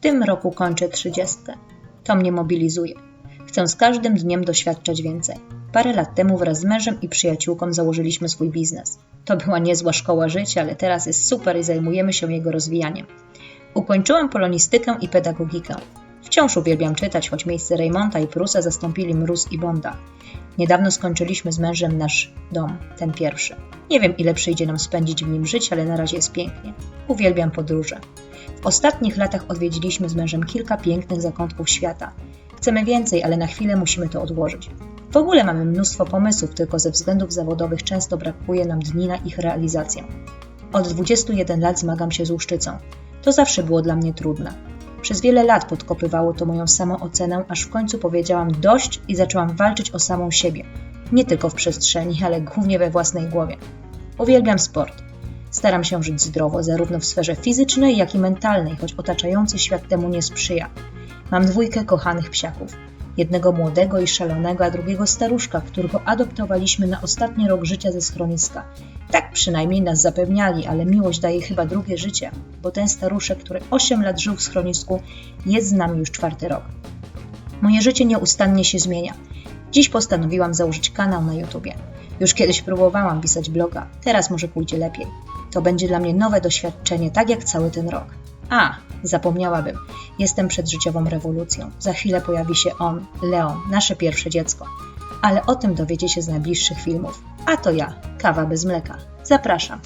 W tym roku kończę trzydziestkę. To mnie mobilizuje. Chcę z każdym dniem doświadczać więcej. Parę lat temu wraz z mężem i przyjaciółką założyliśmy swój biznes. To była niezła szkoła życia, ale teraz jest super i zajmujemy się jego rozwijaniem. Ukończyłam polonistykę i pedagogikę. Wciąż uwielbiam czytać, choć miejsce Raymonta i Prusa zastąpili Mróz i Bonda. Niedawno skończyliśmy z mężem nasz dom, ten pierwszy. Nie wiem, ile przyjdzie nam spędzić w nim żyć, ale na razie jest pięknie. Uwielbiam podróże. W ostatnich latach odwiedziliśmy z mężem kilka pięknych zakątków świata. Chcemy więcej, ale na chwilę musimy to odłożyć. W ogóle mamy mnóstwo pomysłów, tylko ze względów zawodowych często brakuje nam dni na ich realizację. Od 21 lat zmagam się z łuszczycą. To zawsze było dla mnie trudne. Przez wiele lat podkopywało to moją samoocenę, aż w końcu powiedziałam dość i zaczęłam walczyć o samą siebie. Nie tylko w przestrzeni, ale głównie we własnej głowie. Uwielbiam sport. Staram się żyć zdrowo, zarówno w sferze fizycznej, jak i mentalnej, choć otaczający świat temu nie sprzyja. Mam dwójkę kochanych psiaków. Jednego młodego i szalonego, a drugiego staruszka, którego adoptowaliśmy na ostatni rok życia ze schroniska. Tak przynajmniej nas zapewniali, ale miłość daje chyba drugie życie, bo ten staruszek, który 8 lat żył w schronisku, jest z nami już czwarty rok. Moje życie nieustannie się zmienia. Dziś postanowiłam założyć kanał na YouTubie. Już kiedyś próbowałam pisać bloga, teraz może pójdzie lepiej. To będzie dla mnie nowe doświadczenie, tak jak cały ten rok. A, zapomniałabym. Jestem przed życiową rewolucją. Za chwilę pojawi się on, Leon, nasze pierwsze dziecko. Ale o tym dowiecie się z najbliższych filmów. A to ja, kawa bez mleka. Zapraszam.